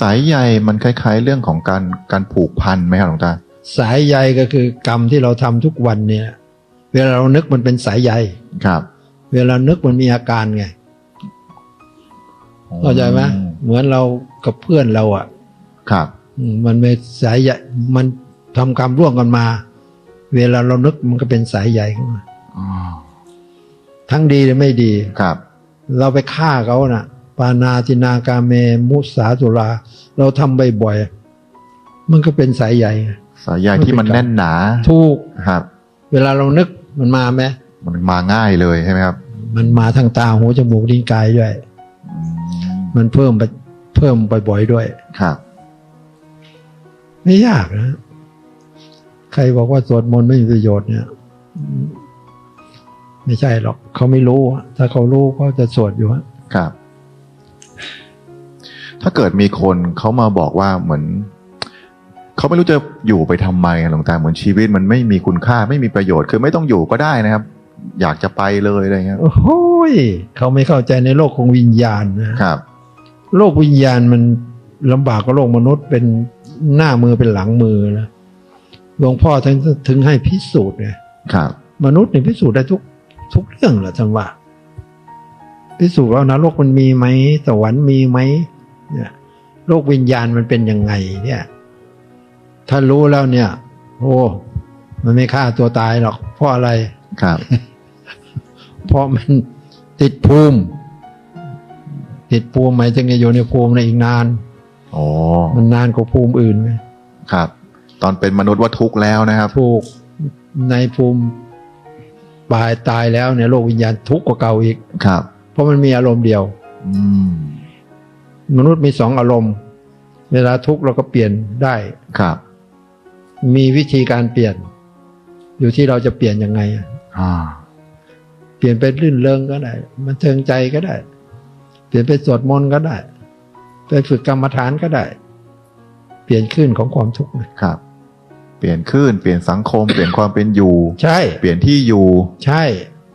สายใยมันคล้าย ๆ เรื่องของการการผูกพันไหมครับหลวงตา สายใยก็คือกรรมที่เราทำทุกวันเนี่ย เวลาเรานึกมันเป็นสายใยครับ เวลานึกมันมีอาการไงเข้าใจไหมเหมือนเรากับเพื่อนเราอะ ครับอืมมันเป็นสายใยมันทำกรรมร่วมกันมา เวลาเรานึกมันก็เป็นสายใยขึ้นมาอ๋อทั้งดีและไม่ดีครับ เราไปฆ่าเขาน่ะ ปานาตินากาเม มุสาสุรา เราทำบ่อยๆมันก็เป็นสายใยไงสายใยที่มันแน่นหนาถูกครับ เวลาเรานึกมันมาไหมมันมาง่ายเลยใช่ไหมครับ มันมาทางตาหูจมูกลิ้นกายด้วยอืมมันเพิ่มไปเพิ่มบ่อยๆด้วยครับไม่ยากนะ ใครบอกว่าสวดมนต์ไม่มีประโยชน์เนี่ยอืมไม่ใช่หรอก เขาไม่รู้อะถ้าเขารู้เขาจะสวดอยู่ฮะครับ ถ้าเกิดมีคนเขามาบอกว่าเหมือนเขาไม่รู้จะอยู่ไปทำไมอะหลวงตาเหมือนชีวิตมันไม่มีคุณค่าไม่มีประโยชน์คือไม่ต้องอยู่ก็ได้นะครับ อยากจะไปเลยอะไรเงี้ยโอ้โหยเขาไม่เข้าใจในโลกของวิญญาณนะครับ โลกวิญญาณมันลำบากกว่าโลกมนุษย์เป็นหน้ามือเป็นหลังมือนะหลวงพ่อถึงถึงให้พิสูจน์ไงครับ มนุษย์เนี่ยพิสูจน์ได้ทุกทุกเรื่องแหละท่านว่าพิสูจน์ว่านรกมันมีไหมสวรรค์มีไหม เนี่ยโลกวิญญาณมันเป็นยังไงเนี่ย ถ้ารู้แล้วเนี่ย โอ้มันไม่ฆ่าตัวตายหรอก เพราะอะไรครับ เพราะมันติดภูมิ ติดภูมิหมายถึงจะอยู่ในภูมิในอีกนานโอ้มันนานกว่าภูมิอื่นไหมครับ ตอนเป็นมนุษย์ว่าทุกข์แล้วนะครับถูกในภูมิปลายตายแล้วเนี่ยโลกวิญญาณทุกข์กว่าเก่าอีกครับ เพราะมันมีอารมณ์เดียว อืม มนุษย์มีสองอารมณ์ เวลาทุกข์เราก็เปลี่ยนได้ครับ มีวิธีการเปลี่ยน อยู่ที่เราจะเปลี่ยนยังไงอะอ่าเปลี่ยนไปรื่นเริงก็ได้ มันเทิงใจก็ได้ เปลี่ยนไปสวดมนต์ก็ได้ไปฝึกกรรมฐานก็ได้ เปลี่ยนขึ้นของความทุกข์นะครับ เปลี่ยนคลื่นเปลี่ยนสังคม เปลี่ยนความเป็นอยู่ ใช่ เปลี่ยนที่อยู่ ใช่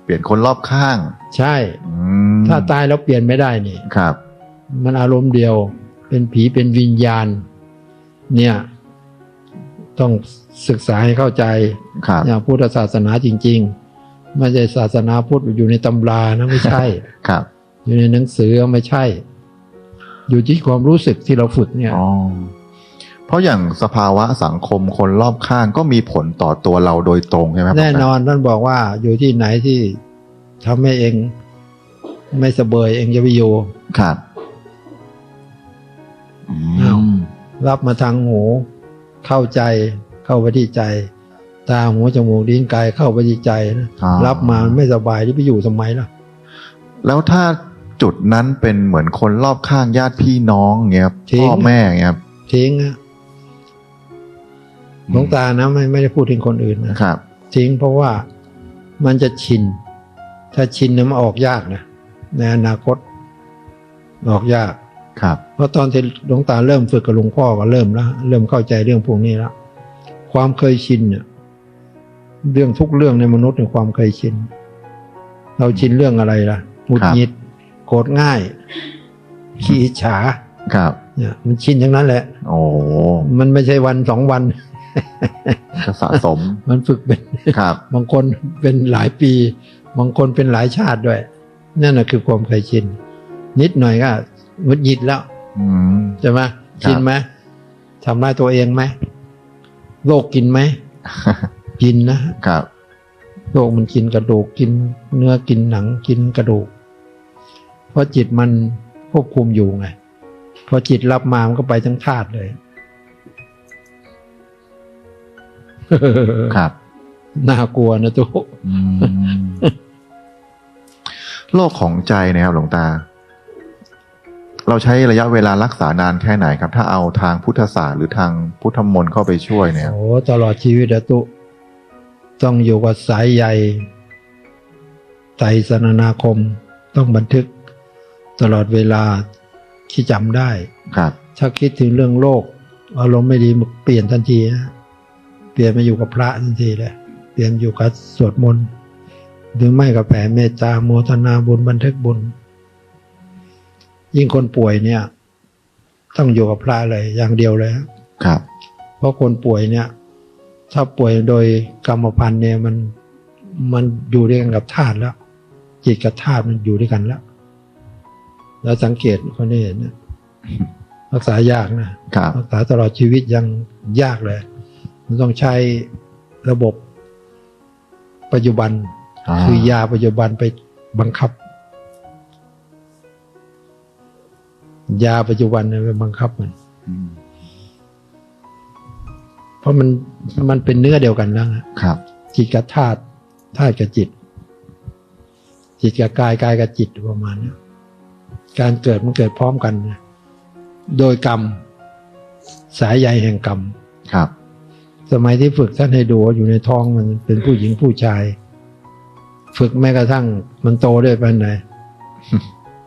เปลี่ยนคนรอบข้าง ใช่อืมถ้าตายแล้วเปลี่ยนไม่ได้นี่ครับ มันอารมณ์เดียว เป็นผีเป็นวิญญาณ เนี่ย ต้องศึกษาให้เข้าใจครับอย่างพุทธศาสนาจริง ๆ ไม่ใช่ศาสนาพุทธอยู่ในตำรานะไม่ใช่ครับ อยู่ในหนังสือไม่ใช่ อยู่ที่ความรู้สึกที่เราฝึกเนี่ยอ๋อเพราะอย่างสภาวะสังคมคนรอบข้างก็มีผลต่อตัวเราโดยตรงใช่ไหมครับแน่นอนท่านบอกว่าอยู่ที่ไหนที่ทำให้เอง ไม่สะเบยเองจะไปอยู่ครับอือ้าวม รับมาทางหู เข้าใจเข้าไปที่ใจ ตาหูจมูกลิ้นกายเข้าไปที่ใจนะอ๋อรับมามันไม่สบายที่ไปอยู่ทำไมล่ะ แล้วถ้าจุดนั้นเป็นเหมือนคนรอบข้างญาติพี่น้องเงี้ยครับทิ้งพ่อแม่เงี้ยครับทิ้งอะหลวงตานะไม่ไม่ได้พูดถึงคนอื่นนะครับ ทิ้งเพราะว่ามันจะชิน ถ้าชินเนี่ยมันออกยากนะในอนาคต ออกยาก ครับเพราะตอนที่หลวงตาเริ่มฝึกกับหลวงพ่อก็เริ่มแล้วเริ่มเข้าใจเรื่องพวกนี้แล้วความเคยชินเนี่ยเรื่องทุกเรื่องในมนุษย์ในยความเคยชิน เราชินเรื่องอะไรล่ะหงุดหงิดโกรธง่าย ขี้อิจฉาครับเนี่ยมันชินทั้งนั้นแหละ โอ้มันไม่ใช่วันสองวันก็สะสม มันฝึกเป็นครับ บางคนเป็นหลายปี บางคนเป็นหลายชาติด้วย นั่นแหะคือความเคยชิน นิดหน่อยก็ หงุดหงิดแล้วอืมใช่ไหมชินไหมทำร้ายตัวเองไหมโรคกินไหมกินนะครับโรคมันกินกระดูกกิน เนื้อกินหนังกินกระดูก เพราะจิตมันควบคุมอยู่ไงพอจิตรับมามันก็ไปทั้งธาตุเลย ครับน่ากลัวนะตุ๊กอืมโรคของใจเนะครับหลวงตา เราใช้ระยะเวลารักษานานแค่ไหนครับ ถ้าเอาทางพุทธศาสตร์หรือทางพุทธมนต์เข้าไปช่วยเนี่ยโอ้ตลอดชีวิตอะตุ ต้องอยู่กับสายใยไตรสนนาคมต้องบันทึกตลอดเวลาที่จำได้ครับถ้าคิดถึงเรื่องโลก อารมณ์ไม่ดีมันเปลี่ยนทันทีนะเปลี่ยนมาอยู่กับพระทันทีเลยเปลี่ยนอยู่กับสวดมนต์หรือไม่กับแผ่เมตตาโมทนาบุญบันทึกบุญ ยิ่งคนป่วยเนี่ย ต้องอยู่กับพระเลยอย่างเดียวเลยครับครับ เพราะคนป่วยเนี่ย ถ้าป่วยโดยกรรมพันธุ์เนี่ยมันมันอยู่ด้วยกันกับธาตุแล้ว จิตกับธาตุมันอยู่ด้วยกันแล้วแล้วสังเกตคนนี้เห็นนะรักษายากนะครับรักษาตลอดชีวิตยังยากเลย มันต้องใช้ระบบปัจจุบัน คือยาปัจจุบันไปบังคับ ยาปัจจุบันเนี่ยไปบังคับมันอืมเพราะมันมันเป็นเนื้อเดียวกันแล้วนะครับ จิตกับธาตุธาตุกับจิต จิตกับกายกายกับจิตประมาณเนี้ยการเกิดมันเกิดพร้อมกันนะโดยกรรม สายใยแห่งกรรมครับ สมัยที่ฝึกท่านให้ดูว่าอยู่ในท้องมันเป็นผู้หญิงผู้ชาย ฝึกแม้กระทั่งมันโตด้วยปันไหน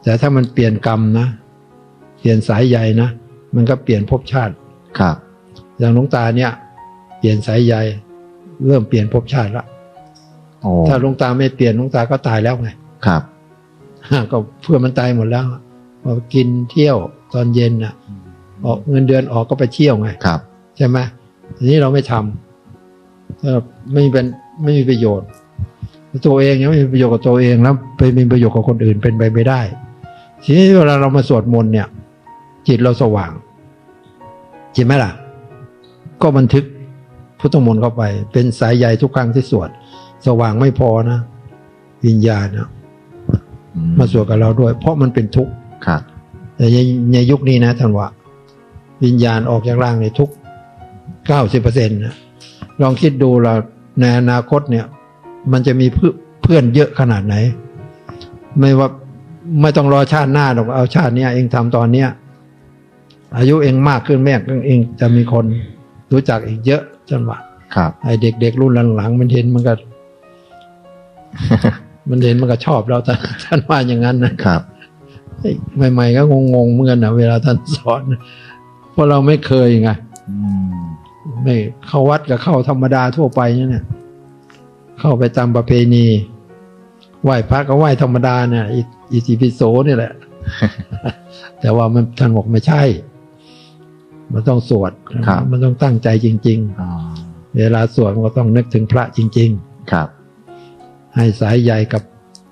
แต่ถ้ามันเปลี่ยนกรรมนะ เปลี่ยนสายใยนะ มันก็เปลี่ยนภพชาติครับ อย่างหลวงตาเนี่ย เปลี่ยนสายใย เริ่มเปลี่ยนภพชาติละโอ้ถ้าหลวงตาไม่เปลี่ยนหลวงตาก็ตายแล้วไงครับก็เพื่อนมันตายหมดแล้วพอกินเที่ยวตอนเย็นน่ะออกเงินเดือนออกก็ไปเที่ยวไงครับ ใช่ไหมทีนี้เราไม่ทำถ้าไม่เป็นไม่มีประโยชน์ ตัวเองยังไม่มีประโยชน์กับตัวเองแล้วไปมีประโยชน์กับคนอื่นเป็นไปไม่ได้ ทีนี้เวลาเรามาสวดมนต์เนี่ย จิตเราสว่าง จริงไหมล่ะ ก็บันทึกพุทธมนต์เข้าไป เป็นสายใยทุกครั้งที่สวด สว่างไม่พอนะ วิญญาณนะอืมาสวดกับเราด้วย เพราะมันเป็นทุกข์ครับแต่ในในยุคนี้นะท่านว่า วิญญาณออกจากร่างในทุกเก้าสิบเปอร์เซ็นต์นะลองคิดดูเราในอนาคตเนี่ย มันจะมีเพื่อนเพื่อนเยอะขนาดไหน ไม่ว่าไม่ต้องรอชาติหน้าหรอกเอาชาติเนี้ยเองทำตอนเนี้ย อายุเองมากขึ้นแม่ก็เองจะมีคนรู้จักอีกเยอะจนว่าครับไอเด็กๆรุ่นหลังๆมันเห็นมันก็มันเห็นมันก็ชอบเราท่านท่านว่าอย่างนั้นนะครับเฮ้ยใหม่ๆก็งงๆเหมือนกันนะเวลาท่านสอนเพราะเราไม่เคยไงอืมไม่เข้าวัดกับเข้าธรรมดาทั่วไปเนี่ยเข้าไปตามประเพณีไหว้พระก็ไหว้ธรรมดาเนี่ยอิอิติปิโสนี่แหละ แต่ว่ามันท่านบอกไม่ใช่ มันต้องสวดครับมันต้องตั้งใจจริงอ๋อๆเวลาสวดมันก็ต้องนึกถึงพระจริงครับๆให้สายใยกับ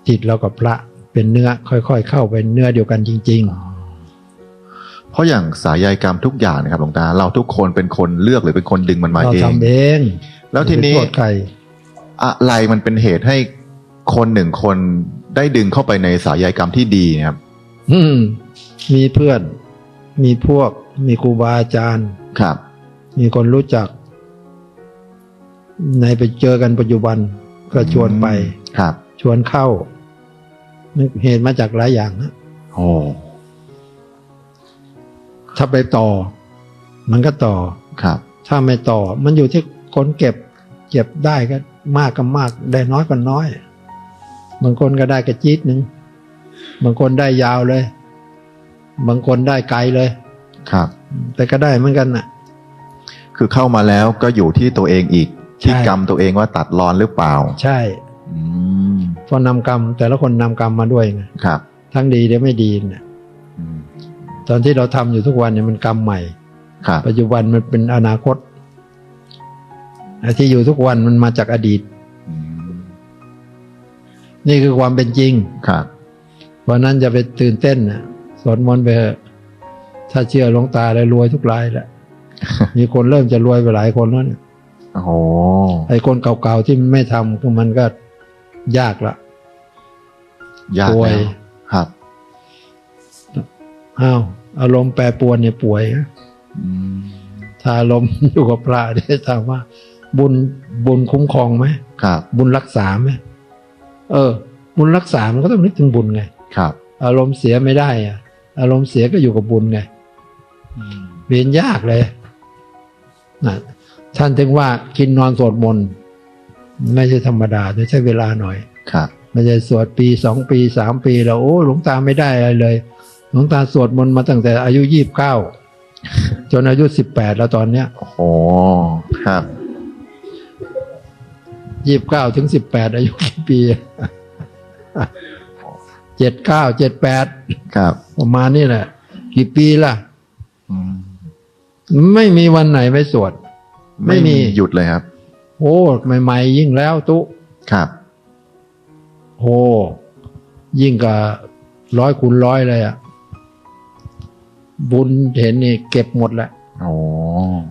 จิตเรากับพระเป็นเนื้อค่อยๆ เข้าเป็นเนื้อเดียวกันจริง ๆเพราะอย่างสายใยกรรมทุกอย่างนะครับหลวงตาเราทุกคนเป็นคนเลือกหรือเป็นคนดึงมันมาเราเองทำเอง แล้วทีนี้อย่าไปโทษใครอะไรมันเป็นเหตุให้คนหนึ่งคนได้ดึงเข้าไปในสายใยกรรมที่ดีเนะครับ อืม มีเพื่อน มีพวก มีครูบาอาจารย์ ครับ มีคนรู้จัก ในไปเจอกันปัจจุบันก็ชวนไป ครับ ชวนเข้านึกเหตุมาจากหลายอย่างนะโอ้ถ้าไปต่อ มันก็ต่อ ครับ ถ้าไม่ต่อ มันอยู่ที่คนเก็บ เก็บได้ก็มากก็มาก ได้น้อยก็น้อย บางคนก็ได้กระจี๊ดหนึ่ง บางคนได้ยาวเลย บางคนได้ไกลเลย ครับ แต่ก็ได้เหมือนกันน่ะ คือเข้ามาแล้วก็อยู่ที่ตัวเองอีก ที่ใช่กรรมตัวเองว่าตัดรอนหรือเปล่า ใช่อืมเพราะนำกรรม แต่ละคนนำกรรมมาด้วยไงครับ ทั้งดีและไม่ดีเนี่ยอืมตอนที่เราทำอยู่ทุกวันเนี่ยมันกรรมใหม่ครับปัจจุบันมันเป็นอนาคตไอ้ที่อยู่ทุกวันมันมาจากอดีตอืมนี่คือความเป็นจริงครับเพราะนั้นจะไปตื่นเต้นนะ สวดมนต์ไปเถอะถ้าเชื่อหลวงตาเลยรวยทุกรายแหละ มีคนเริ่มจะรวยไปหลายคนแล้วเนี่ยโอ้โหไอ้คนเก่าๆที่ไม่ทำก็มันก็ยากละยากป่วยแล้วครับอ้าวอารมณ์แปรปรวนเนี่ยป่วยนะอืมถ้าอารมณ์อยู่กับพระเนี่ยถามว่า บุญบุญคุ้มครองไหมครับ บุญรักษาไหมเออ บุญรักษามันก็ต้องนึกถึงบุญไง ครับ อารมณ์เสียไม่ได้อะ อารมณ์เสียก็อยู่กับบุญไงอืมเวียนยากเลยนะท่านถึงว่ากินนอนสวดมนต์ไม่ใช่ธรรมดาจะใช้เวลาหน่อย ครับไม่ใช่สวดปีสองปีสามปีแล้วโอ้หลวงตาไม่ได้อะไรเลย หลวงตาสวดมนต์มาตั้งแต่อายุยี่บเก้าจนอายุสิบแปดแล้วตอนเนี้ยโอ้โหครับยี่บเก้าถึงสิบแปดอายุกี่ปี เจ็ดเก้าเจ็ดแปดครับประมาณนี้แหละ กี่ปีล่ะอืมไม่มีวันไหนไม่สวด ไม่มีหยุดเลยครับ โอ้ใหม่ๆยิ่งแล้วตุครับโอ้ยิ่งกับร้อยคูณร้อยเลยอะบุญเห็นนี่เก็บหมดแหละโอ้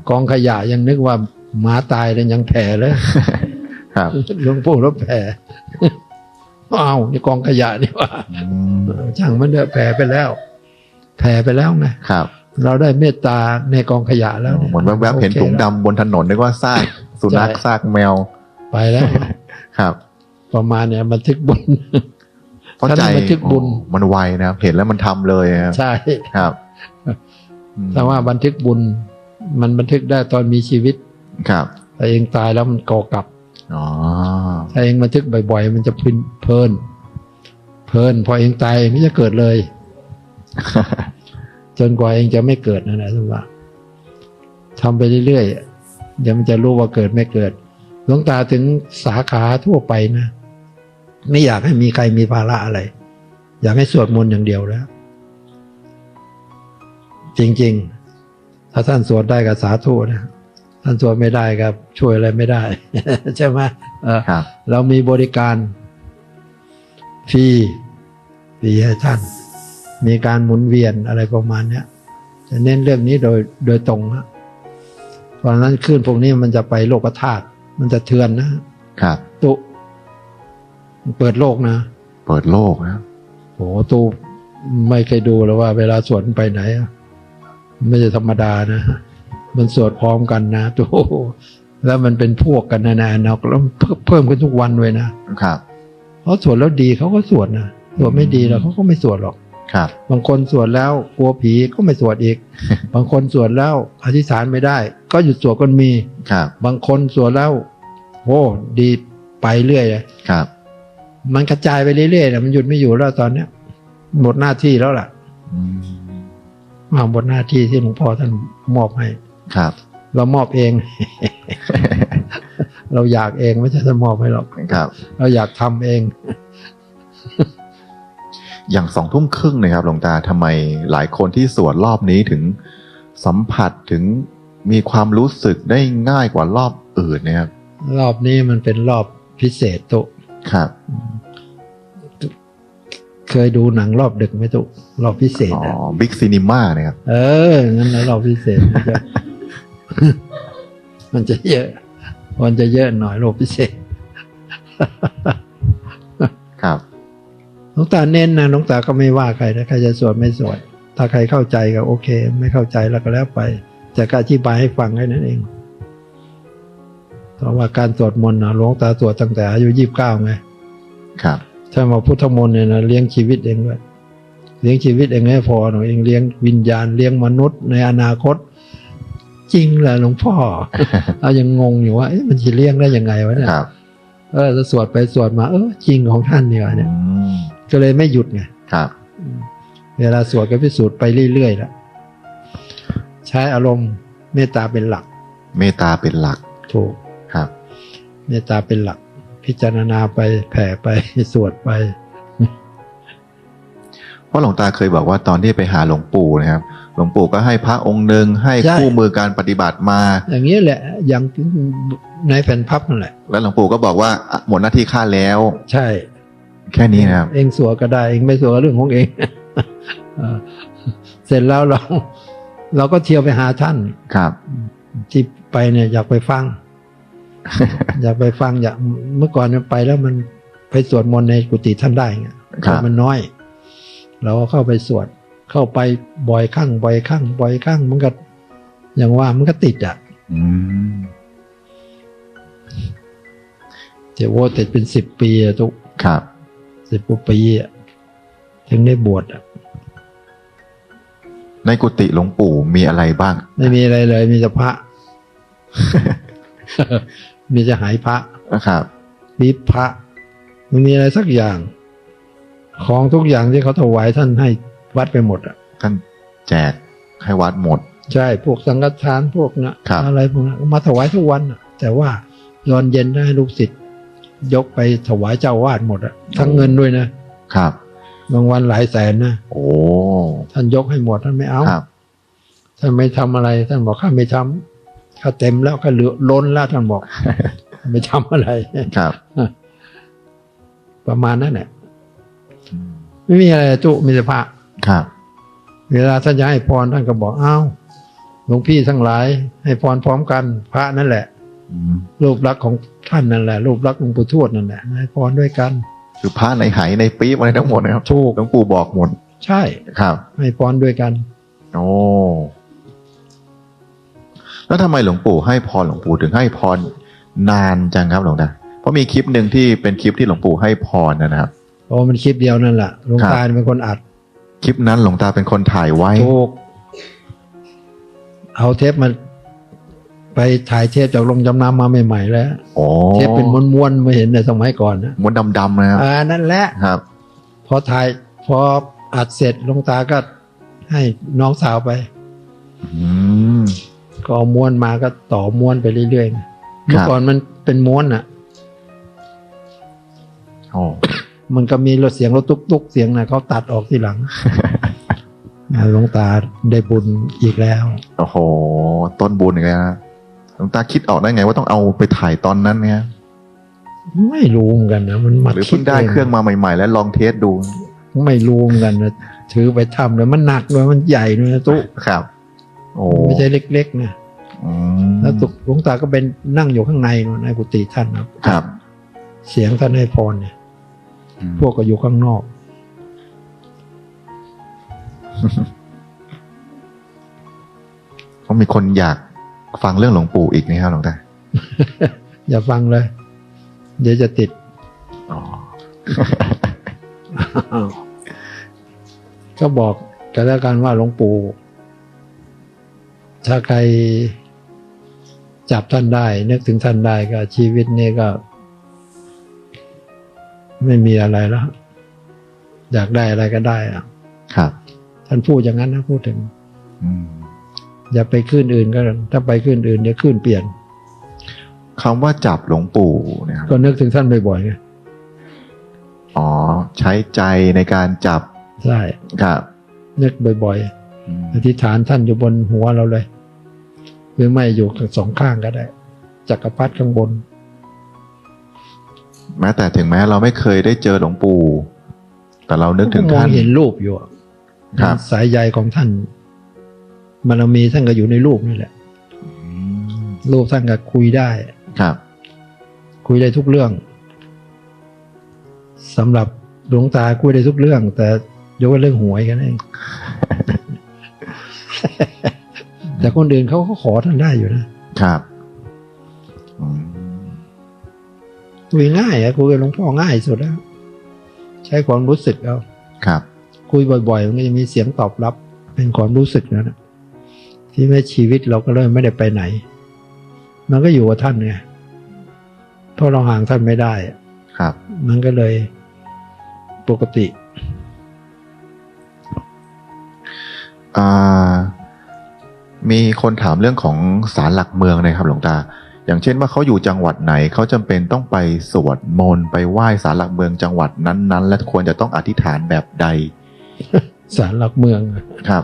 กองขยะยังนึกว่าหมาตายแล้วยังแผ่เลยครับหลวงปู่แล้วแผ่ อ้าวนี่กองขยะนี่ว่าอืมช่างมันเถอะแผ่ไปแล้ว แผ่ไปแล้วไงครับ เราได้เมตตาในกองขยะแล้วยเหมือนแวบๆเห็นโอคถุงแล้วดำบนถนนนึกว่าซากสุนัขใช่ซากแมว ไปแล้วครับ ประมาณเนี่ยบันทึกบุญเพราะท่านใจบันทึกบุญโอ้มันไวนะครับ เห็นแล้วมันทำเลยครับใช่ครับอืมแต่ว่าบันทึกบุญ มันบันทึกได้ตอนมีชีวิตครับ แต่เองตายแล้วมันก่อกลับอ๋อ ถ้าเองบันทึกบ่อยๆ มันจะพลินเพลินเพลินพอเองตายเองก็จะเกิดเลย จนกว่าเองจะไม่เกิดนั่นแหละท่านว่าทำไปเรื่อยๆเดี๋ยวมันจะรู้ว่าเกิดไม่เกิดหลวงตาถึงสาขาทั่วไปนะ ไม่อยากให้มีใครมีภาระอะไร อยากให้สวดมนต์อย่างเดียวแล้ว จริง ๆ ถ้าท่านสวดได้ก็สาธุนะ ท่านสวดไม่ได้ครับ ช่วยอะไรไม่ได้ ใช่ไหมเออครับเรามีบริการฟรีฟรีให้ท่าน มีการหมุนเวียนอะไรประมาณเนี้ยจะเน้นเรื่องนี้โดยโดยตรงนะเพราะฉะนั้นคลื่นพวกนี้มันจะไปโลกธาตุมันจะเทือนนะครับ ตุมันเปิดโลกนะ เปิดโลกนะครับโหตูไม่เคยดูแล้วว่า เวลาสวดมันไปไหนอะไม่ใช่ธรรมดานะ มันสวดพร้อมกันนะตูแล้วมันเป็นพวกกันนะนะนะแล้วเพิ่มเพิ่มขึ้นทุกวันเลยนะครับเขาสวดแล้วดีเขาก็สวดนะสวดไม่ดีแล้วเขาก็ไม่สวดหรอกครับ บางคนสวดแล้วกลัวผีก็ไม่สวดอีก บางคนสวดแล้วอธิษฐานไม่ได้ ก็หยุดสวดก็มีครับ บางคนสวดแล้วโอ้ดีไปเรื่อยเลยครับ มันกระจายไปเรื่อยๆนะมันหยุดไม่อยู่แล้วตอนเนี้ยหมดหน้าที่แล้วล่ะอืมมาหมดหน้าที่ที่หลวงพ่อท่านมอบให้ ครับ เรามอบเอง เราอยากเองไม่ใช่ท่านมอบให้หรอกครับ เราอยากทำเอง อย่างสองทุ่มครึ่งนะครับหลวงตาทำไมหลายคนที่สวดรอบนี้ถึงสัมผัสถึงมีความรู้สึกได้ง่ายกว่ารอบอื่นนะครับ รอบนี้มันเป็นรอบพิเศษตุครับ เคยดูหนังรอบดึกไหมตุรอบพิเศษอ๋ออะบิ๊กซีนิม่านะครับ เอองั้นนะรอบพิเศษ มันจะมันจะเยอะ มันจะเยอะหน่อยรอบพิเศษ ครับหลวงตาเน้นนะหลวงตาก็ไม่ว่าใครนะใครจะสวดไม่สวด ถ้าใครเข้าใจก็โอเค ไม่เข้าใจแล้วก็แล้วไป แต่ก็อธิบายให้ฟังแค่นั้นเองเพราะว่าการสวดมนต์นะหลวงตาสวดตั้งแต่อายุยี่บเก้าไง ครับถ้ามาพุทธมนต์เนี่ยนะเลี้ยงชีวิตเองด้วยเลี้ยงชีวิตเองให้พอหน่อยเองเลี้ยงวิญญาณเลี้ยงมนุษย์ในอนาคต จริงเหรอหลวงพ่อเอายังงงอยู่ว่าเอ๊ะมันจะเลี้ยงได้ยังไงวะเนี่ยครับเออจะสวดไปสวดมา เออจริงของท่านเนี่ยเนี่ยอืมก็เลยไม่หยุดไงครับเวลาสวดก็พิสูจน์ไปเรื่อยๆแล้วใช้อารมณ์เมตตาเป็นหลัก เมตตาเป็นหลัก ถูกครับ เมตตาเป็นหลัก พิจารณาไปแผ่ไปสวดไป เพราะหลวงตาเคยบอกว่าตอนที่ไปหาหลวงปู่นะครับ หลวงปู่ก็ให้พระองค์หนึ่งให้ใช่ คู่มือการปฏิบัติมา อย่างนี้แหละอย่างในแผ่นพับนั่นแหละ แล้วหลวงปู่ก็บอกว่าอะหมดหน้าที่ข้าแล้ว ใช่แค่นี้นะครับ เองสวดก็ได้เองไม่สวดก็เรื่องของเอง เออเสร็จแล้วเรา เราก็เที่ยวไปหาท่าน ครับ ที่ไปเนี่ยอยากไปฟัง อยากไปฟังอยากเมื่อก่อนเนี่ยไปแล้วมันไปสวดมนต์ในกุฏิท่านได้ไงครับมันน้อย เราก็เข้าไปสวด เข้าไปบ่อยครั้งบ่อยครั้งบ่อยครั้งมันก็อย่างว่ามันก็ติดอะอืมเจ้าโวติดเป็นสิบปีอะทุกครับสิบกว่าปีอะถึงได้บวชอะในกุฏิหลวงปู่มีอะไรบ้าง ไม่มีอะไรเลย มีแต่พระ มีจะหายพระนะครับปี๊บพระไม่มีอะไรสักอย่าง ของทุกอย่างที่เขาถวายท่านให้วัดไปหมดอะท่านแจกให้วัดหมด ใช่พวกสังฆทานพวกนะครับอะไรพวกนั้นมาถวายทุกวันน่ะ แต่ว่าย้อนเย็นได้ลูกศิษย์ยกไปถวายเจ้าวาดหมดอะทั้งเงินด้วยนะครับบางวันหลายแสนนะโอ้ท่านยกให้หมดท่านไม่เอาครับท่านไม่ทำอะไร ท่านบอกข้าไม่ทำข้าเต็มแล้วข้าเหลือล้นแล้วท่านบอก ไม่ทำอะไรครับประมาณนั้นแหละ ไม่มีอะไรจุมีแต่พระครับ เวลาท่านจะให้พรท่านก็บอกอ้าวหลวงพี่ทั้งหลาย ให้พรพร้อมกันพระนั่นแหละอืมรูปลักษณ์ของท่านนั่นแหละ รูปลักษณ์หลวงปู่ทวดนั่นแหละให้พรด้วยกัน คือพระในไหในปี๊บอะไรทั้งหมดนะครับถูกหลวงปู่บอกหมดใช่ครับ ให้พรด้วยกัน โอ้แล้วทำไมหลวงปู่ให้พรหลวงปู่ถึงให้พรนานจังครับหลวงตาเพราะมีคลิปหนึ่งที่เป็นคลิปที่หลวงปู่ให้พรนะครับ โอ้มันคลิปเดียวนั่นแหละหลวงครับตาเป็นคนอัด คลิปนั้นหลวงตาเป็นคนถ่ายไว้ถูกเอาเทปมาไปถ่ายเทปจากโรงจำนำมาใหม่ๆแล้วโอ้เทปเป็นม้วนๆมาเห็นในสมัยก่อนนะม้วนดำๆนะครับอ่านั่นแหละครับ พอถ่ายพออัดเสร็จหลวงตาก็ให้น้องสาวไปอืมก็เอาม้วนมาก็ต่อม้วนไปเรื่อยๆเมื่อก่อนมันเป็นม้วนอะโอ้ มันก็มีรถเสียงรถตุ๊กๆเสียงนะเขาตัดออกทีหลังอ่าหลวงตาได้บุญอีกแล้ว โอ้โห ต้นบุญอีกแล้วนะหลวงตาคิดออกได้ไงว่าต้องเอาไปถ่ายตอนนั้นเนี่ยไม่รู้เหมือนกันนะมันมาหรือคิเพิ่งได้เครื่องมาใหม่ ๆ แล้วลองเทสดู ไม่รู้เหมือนกันนะถือไปทำเลยมันหนักเลยมันใหญ่เลยนะตุ๊ครับ โอ้ไม่ใช่เล็กๆนะอืมแล้วตุหลวงตาก็เป็นนั่งอยู่ข้างในนู่นในกุฏิท่านครับ ครับ เสียงท่านให้พรเนี่ยอืม พวกก็อยู่ข้างนอกเขามีคนอยากฟังเรื่องหลวงปู่อีกนะครับหลวงตาอย่าฟังเลย เดี๋ยวจะติดอ๋อก็บอกกันแล้วกันว่าหลวงปู่ ถ้าใครจับท่านได้ นึกถึงท่านได้ก็ชีวิตนี้ก็ ไม่มีอะไรแล้ว อยากได้อะไรก็ได้อะครับ ท่านพูดอย่างนั้นนะพูดถึงอืมอย่าไปขึ้นอื่นก็ถ้าไปขึ้นอื่นเดี๋ยวขึ้นเปลี่ยนคำว่าจับหลวงปู่เนะครับก็นึกถึงท่านบ่อยๆไงอ๋อ ใช้ใจในการจับใช่ครับนึกบ่อยอืมๆอธิษฐานท่านอยู่บนหัวเราเลย หรือไม่อยู่สองข้างก็ได้จักรพรรดิข้างบน แม้แต่ถึงแม้เราไม่เคยได้เจอหลวงปู่ แต่เรานึกถึงมอท่างนเห็นรูปอยู่อะครับ สายใยของท่านบารมีท่านก็อยู่ในรูปนี่แหละอืมรูปท่านก็คุยได้ครับ คุยได้ทุกเรื่องสำหรับดวงตาคุยได้ทุกเรื่อง แต่ยกเว้นเรื่องหวยกันเองแต่คนอื่นเขาก็ขอท่านได้อยู่นะครับอืม คุยง่ายอะคุยกับหลวงพ่อง่ายสุดแล้ว ใช้ความรู้สึกเอาครับ คุยบ่อยๆ มันก็จะมีเสียงตอบรับ เป็นความรู้สึกนะนะที่แม้ชีวิตเราก็เลยไม่ได้ไปไหน มันก็อยู่กับท่านไงเพราะเราห่างท่านไม่ได้อะครับ มันก็เลยปกติอ่ามีคนถามเรื่องของศาลหลักเมืองนะครับหลวงตา อย่างเช่นว่าเขาอยู่จังหวัดไหนเขาจำเป็นต้องไปสวดมนต์ไปไหว้ศาลหลักเมืองจังหวัดนั้น ๆ และควรจะต้องอธิษฐานแบบใดศาลหลักเมืองครับ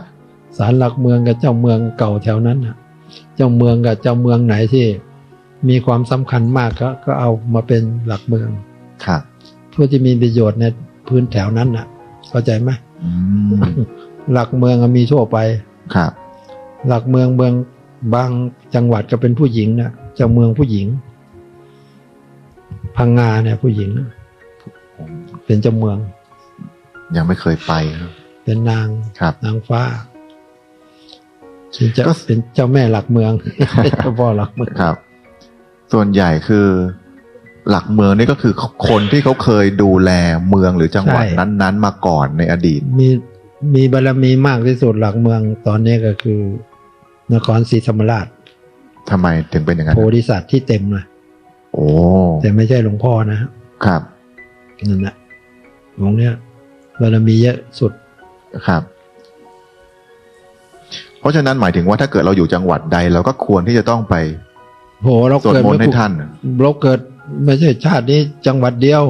ศาลหลักเมืองกับเจ้าเมืองเก่าแถวนั้นน่ะเจ้าเมืองกับเจ้าเมืองไหนที่มีความสำคัญมากก็ก็เอามาเป็นหลักเมืองครับเพื่อที่มีประโยชน์ในพื้นแถวนั้นน่ะ เข้าใจไหมอืมหลักเมืองอะมีทั่วไปครับ หลักเมืองเมืองบางจังหวัดก็เป็นผู้หญิงนะเจ้าเมืองผู้หญิง พังงาเนี่ยผู้หญิง ผมเป็นเจ้าเมือง ยังไม่เคยไปครับ เป็นนางครับ นางฟ้าเป็นเจ้าก็ เป็นเจ้าแม่หลักเมือง เจ้าพ่อหลักเมืองครับ ส่วนใหญ่คือหลักเมืองนี่ก็คือคนที่เขาเคยดูแลเมืองหรือจังหวัดนั้นๆ มาก่อนในอดีต มีมีบารมีมากที่สุดหลักเมืองตอนนี้ก็คือ นครศรีธรรมราช ทำไมถึงเป็นอย่างนั้นโพธิสัตว์ที่เต็มเลยโอ้แต่ไม่ใช่หลวงพ่อนะครับนั่นนะหลวงเนี้ยบารมีเยอะสุดครับ เพราะฉะนั้นหมายถึงว่าถ้าเกิดเราอยู่จังหวัดใด เราก็ควรที่จะต้องไปโหเราสวดเกิดมนต์ให้ไถูกท่านเราเกิดไม่ใช่ชาตินี้จังหวัดเดียว